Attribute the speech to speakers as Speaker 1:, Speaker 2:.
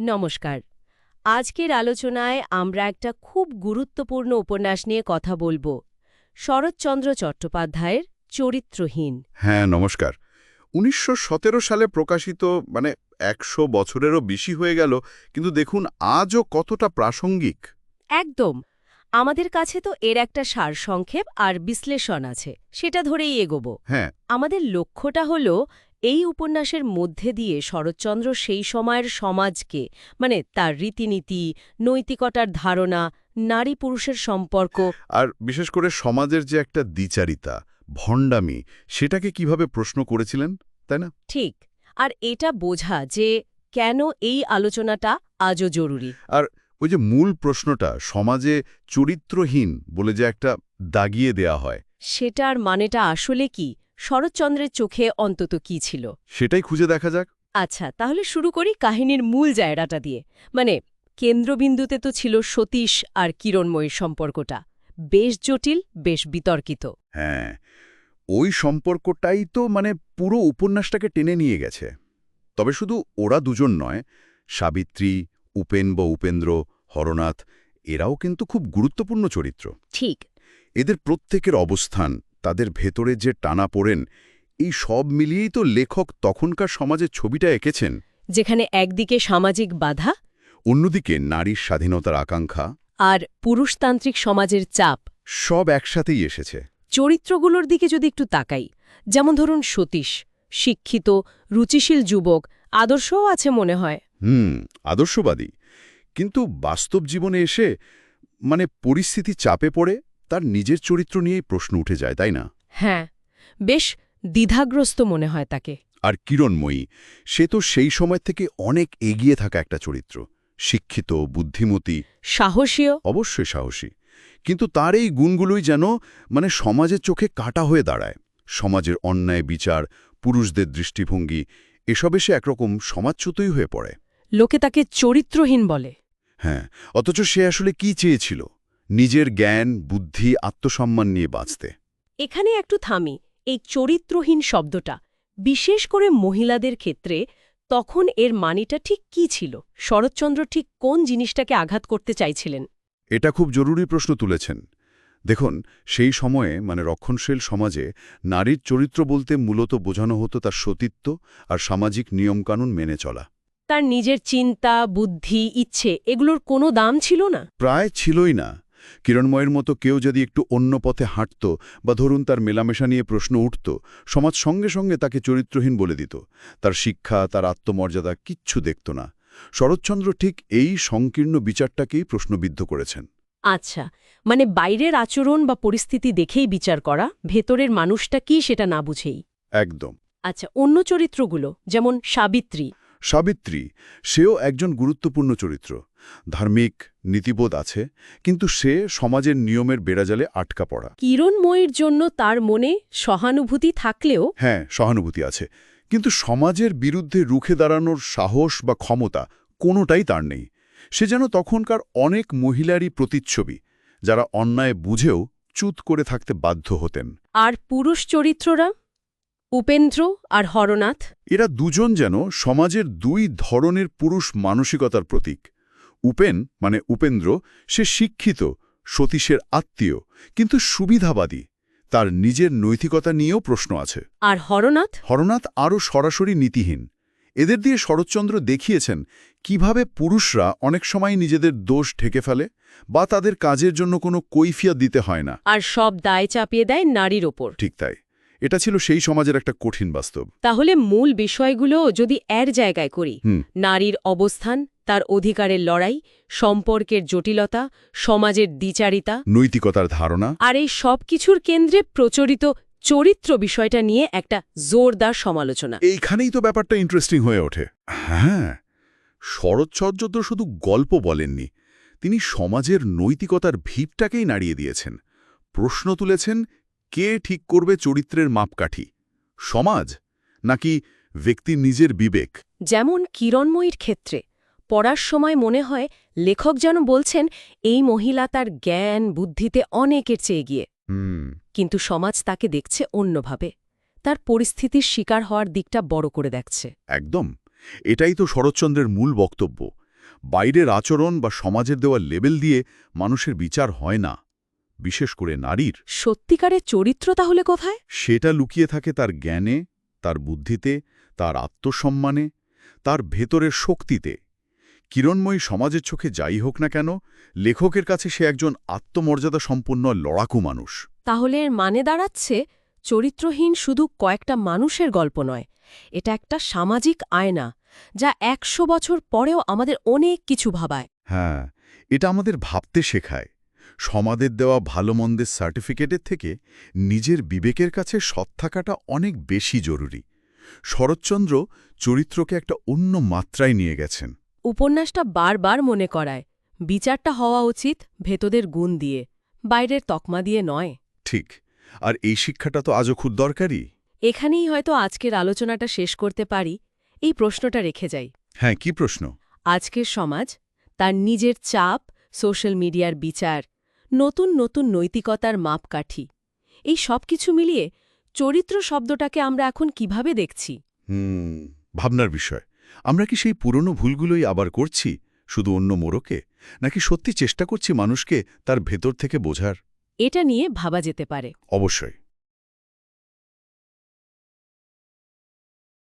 Speaker 1: নমস্কার। আজকের আলোচনায় আমরা একটা খুব গুরুত্বপূর্ণ উপন্যাস নিয়ে কথা বলব। শরৎচন্দ্র চট্টোপাধ্যায়ের চরিত্রহীন।
Speaker 2: হ্যাঁ নমস্কার। উনিশশো সতেরো সালে প্রকাশিত মানে একশো বছরেরও বেশি হয়ে গেল কিন্তু দেখুন আজও কতটা প্রাসঙ্গিক।
Speaker 1: একদম। আমাদের কাছে তো এর একটা সারসংক্ষেপ আর বিশ্লেষণ আছে সেটা ধরেই এগোবো।
Speaker 2: হ্যাঁ।
Speaker 1: আমাদের লক্ষ্যটা হলো এই উপন্যাসের মধ্যে দিয়ে শরৎচন্দ্র সেই সময়ের সমাজকে মানে তার রীতিনীতি নৈতিকতার ধারণা নারী পুরুষের সম্পর্ক
Speaker 2: আর বিশেষ করে সমাজের যে একটা দ্বিচারিতা ভণ্ডামি সেটাকে কীভাবে প্রশ্ন করেছিলেন তাই না?
Speaker 1: ঠিক। আর এটা বোঝা যে কেন এই আলোচনাটা আজও জরুরি।
Speaker 2: আর ওই যে মূল প্রশ্নটা সমাজে চরিত্রহীন বলে যে একটা দাগিয়ে দেয়া হয়।
Speaker 1: সেটার মানেটা আসলে কি? শরৎচন্দ্রের চোখে অন্তত কি ছিল?
Speaker 2: সেটাই খুঁজে দেখা যাক।
Speaker 1: আচ্ছা তাহলে শুরু করি কাহিনীর মূল জায়গাটা দিয়ে। মানে কেন্দ্রবিন্দুতে তো ছিল সতীশ আর কিরণময়ীর সম্পর্কটা। বেশ জটিল বেশ বিতর্কিত।
Speaker 2: হ্যাঁ ওই সম্পর্কটাই তো মানে পুরো উপন্যাসটাকে টেনে নিয়ে গেছে। তবে শুধু ওরা দুজন নয় সাবিত্রী উপেন বা উপেন্দ্র হরনাথ এরাও কিন্তু খুব গুরুত্বপূর্ণ চরিত্র।
Speaker 1: ঠিক।
Speaker 2: এদের প্রত্যেকের অবস্থান তাদের ভেতরে যে টানা পড়েন এই সব মিলিয়েই তো লেখক তখনকার সমাজের ছবিটা এঁকেছেন।
Speaker 1: যেখানে একদিকে সামাজিক বাধা
Speaker 2: অন্যদিকে নারীর স্বাধীনতার আকাঙ্ক্ষা।
Speaker 1: আর পুরুষতান্ত্রিক সমাজের চাপ।
Speaker 2: সব একসাথেই এসেছে।
Speaker 1: চরিত্রগুলোর দিকে যদি একটু তাকাই যেমন ধরুন সতীশ শিক্ষিত রুচিশীল যুবক আদর্শও আছে মনে হয়।
Speaker 2: হুম আদর্শবাদী। কিন্তু বাস্তব জীবনে এসে মানে পরিস্থিতি চাপে পড়ে? তার নিজের চরিত্র নিয়েই প্রশ্ন উঠে যায় তাই না?
Speaker 1: হ্যাঁ বেশ দ্বিধাগ্রস্ত মনে হয় তাকে।
Speaker 2: আর কিরণময়ী সে তো সেই সময় থেকে অনেক এগিয়ে থাকা একটা চরিত্র। শিক্ষিত বুদ্ধিমতী।
Speaker 1: সাহসীয়।
Speaker 2: অবশ্যই সাহসী। কিন্তু তার এই গুণগুলোই যেন মানে সমাজের চোখে কাটা হয়ে দাঁড়ায়। সমাজের অন্যায় বিচার পুরুষদের দৃষ্টিভঙ্গি এসবে সে একরকম সমাজচ্যুতই হয়ে পড়ে।
Speaker 1: লোকে তাকে চরিত্রহীন বলে।
Speaker 2: হ্যাঁ অথচ সে আসলে কি চেয়েছিল? নিজের জ্ঞান বুদ্ধি আত্মসম্মান নিয়ে বাঁচতে।
Speaker 1: এখানে একটু থামি এই চরিত্রহীন শব্দটা। বিশেষ করে মহিলাদের ক্ষেত্রে তখন এর মানিটা ঠিক কি ছিল? শরৎচন্দ্র ঠিক কোন জিনিসটাকে আঘাত করতে চাইছিলেন?
Speaker 2: এটা খুব জরুরি প্রশ্ন তুলেছেন। দেখুন সেই সময়ে মানে রক্ষণশীল সমাজে নারীর চরিত্র বলতে মূলত বোঝানো হতো তার সতীত্ব আর সামাজিক নিয়মকানুন মেনে চলা।
Speaker 1: তার নিজের চিন্তা বুদ্ধি ইচ্ছে এগুলোর কোনো দাম ছিল না?
Speaker 2: প্রায় ছিলই না। কিরণময়ের মতো কেউ যদি একটু অন্য পথে হাঁটত বা ধরুন তার মেলামেশা নিয়ে প্রশ্ন উঠত সমাজ সঙ্গে সঙ্গে তাকে চরিত্রহীন বলে দিত। তার শিক্ষা তার আত্মমর্যাদা কিচ্ছু দেখত না। শরৎচন্দ্র ঠিক এই সংকীর্ণ বিচারটাকেই প্রশ্নবিদ্ধ করেছেন।
Speaker 1: আচ্ছা মানে বাইরের আচরণ বা পরিস্থিতি দেখেই বিচার করা ভেতরের মানুষটা কি সেটা না বুঝেই?
Speaker 2: একদম।
Speaker 1: আচ্ছা অন্য চরিত্রগুলো যেমন সাবিত্রী।
Speaker 2: সাবিত্রী সেও একজন গুরুত্বপূর্ণ চরিত্র। ধার্মিক নীতিবোধ আছে কিন্তু সে সমাজের নিয়মের বেড়াজালে আটকা পড়া।
Speaker 1: কিরণময়ীর জন্য তার মনে সহানুভূতি থাকলেও
Speaker 2: হ্যাঁ সহানুভূতি আছে। কিন্তু সমাজের বিরুদ্ধে রুখে দাঁড়ানোর সাহস বা ক্ষমতা কোনোটাই তার নেই। সে যেন তখনকার অনেক মহিলারই প্রতিচ্ছবি যারা অন্যায় বুঝেও চুত করে থাকতে বাধ্য হতেন।
Speaker 1: আর পুরুষ চরিত্ররা? উপেন্দ্র আর হরনাথ?
Speaker 2: এরা দুজন যেন সমাজের দুই ধরনের পুরুষ মানসিকতার প্রতীক। উপেন মানে উপেন্দ্র সে শিক্ষিত সতীশের আত্মীয় কিন্তু সুবিধাবাদী। তার নিজের নৈতিকতা নিয়েও প্রশ্ন আছে।
Speaker 1: আর হরনাথ?
Speaker 2: হরনাথ আরও সরাসরি নীতিহীন। এদের দিয়ে শরৎচন্দ্র দেখিয়েছেন কীভাবে পুরুষরা অনেক সময় নিজেদের দোষ ঢেকে ফেলে বা তাদের কাজের জন্য কোনো কৈফিয়া দিতে হয় না।
Speaker 1: আর সব দায় চাপিয়ে দেয় নারীর ওপর।
Speaker 2: ঠিক তাই। এটা ছিল সেই সমাজের একটা কঠিন বাস্তব।
Speaker 1: তাহলে মূল বিষয়গুলো যদি এর জায়গায় করি। নারীর অবস্থান তার অধিকারের লড়াই সম্পর্কের জটিলতা সমাজের দ্বিচারিতা
Speaker 2: নৈতিকতার ধারণা
Speaker 1: আর এই সব কিছুর কেন্দ্রে প্রচলিত চরিত্র বিষয়টা নিয়ে একটা জোরদার সমালোচনা।
Speaker 2: এইখানেই তো ব্যাপারটা ইন্টারেস্টিং হয়ে ওঠে। হ্যাঁ শরৎচর্য তো শুধু গল্প বলেননি তিনি সমাজের নৈতিকতার ভিতটাকেই নাড়িয়ে দিয়েছেন। প্রশ্ন তুলেছেন কে ঠিক করবে চরিত্রের মাপকাঠি? সমাজ নাকি ব্যক্তির নিজের বিবেক?
Speaker 1: যেমন কিরণময়ীর ক্ষেত্রে পড়ার সময় মনে হয় লেখক যেন বলছেন এই মহিলা তার জ্ঞান বুদ্ধিতে অনেকের চেয়ে গিয়ে কিন্তু সমাজ তাকে দেখছে অন্যভাবে। তার পরিস্থিতির শিকার হওয়ার দিকটা বড় করে দেখছে।
Speaker 2: একদম। এটাই তো শরৎচন্দ্রের মূল বক্তব্য। বাইরের আচরণ বা সমাজের দেওয়া লেবেল দিয়ে মানুষের বিচার হয় না বিশেষ করে নারীর।
Speaker 1: সত্যিকারের চরিত্র তাহলে কোথায়?
Speaker 2: সেটা লুকিয়ে থাকে তার জ্ঞানে তার বুদ্ধিতে তার আত্মসম্মানে তার ভেতরের শক্তিতে। কিরণময়ী সমাজের চোখে যাই হোক না কেন লেখকের কাছে সে একজন আত্মমর্যাদা সম্পন্ন লড়াকু মানুষ।
Speaker 1: তাহলে এর মানে দাঁড়াচ্ছে চরিত্রহীন শুধু কয়েকটা মানুষের গল্প নয়। এটা একটা সামাজিক আয়না যা একশো বছর পরেও আমাদের অনেক কিছু ভাবায়।
Speaker 2: হ্যাঁ এটা আমাদের ভাবতে শেখায়। সমাদের দেওয়া ভালো মন্দের সার্টিফিকেটের থেকে নিজের বিবেকের কাছে সৎ থাকাটা অনেক বেশি জরুরি। শরৎচন্দ্র চরিত্রকে একটা অন্য মাত্রায় নিয়ে গেছেন।
Speaker 1: উপন্যাসটা বারবার মনে করায় বিচারটা হওয়া উচিত ভেতদের গুণ দিয়ে বাইরের তকমা দিয়ে নয়।
Speaker 2: ঠিক আর এই শিক্ষাটা তো আজও খুব দরকারি।
Speaker 1: এখানেই হয়তো আজকের আলোচনাটা শেষ করতে পারি এই প্রশ্নটা রেখে যাই।
Speaker 2: হ্যাঁ কি প্রশ্ন?
Speaker 1: আজকের সমাজ তার নিজের চাপ সোশ্যাল মিডিয়ার বিচার নতুন নতুন নৈতিকতার মাপকাঠি এই সব কিছু মিলিয়ে চরিত্র শব্দটাকে আমরা এখন কীভাবে দেখছি?
Speaker 2: হুম ভাবনার বিষয়। আমরা কি সেই পুরনো ভুলগুলোই আবার করছি শুধু অন্য মোড়কে? নাকি সত্যি চেষ্টা করছি মানুষকে তার ভেতর থেকে বোঝার?
Speaker 1: এটা নিয়ে ভাবা যেতে পারে।
Speaker 2: অবশ্যই।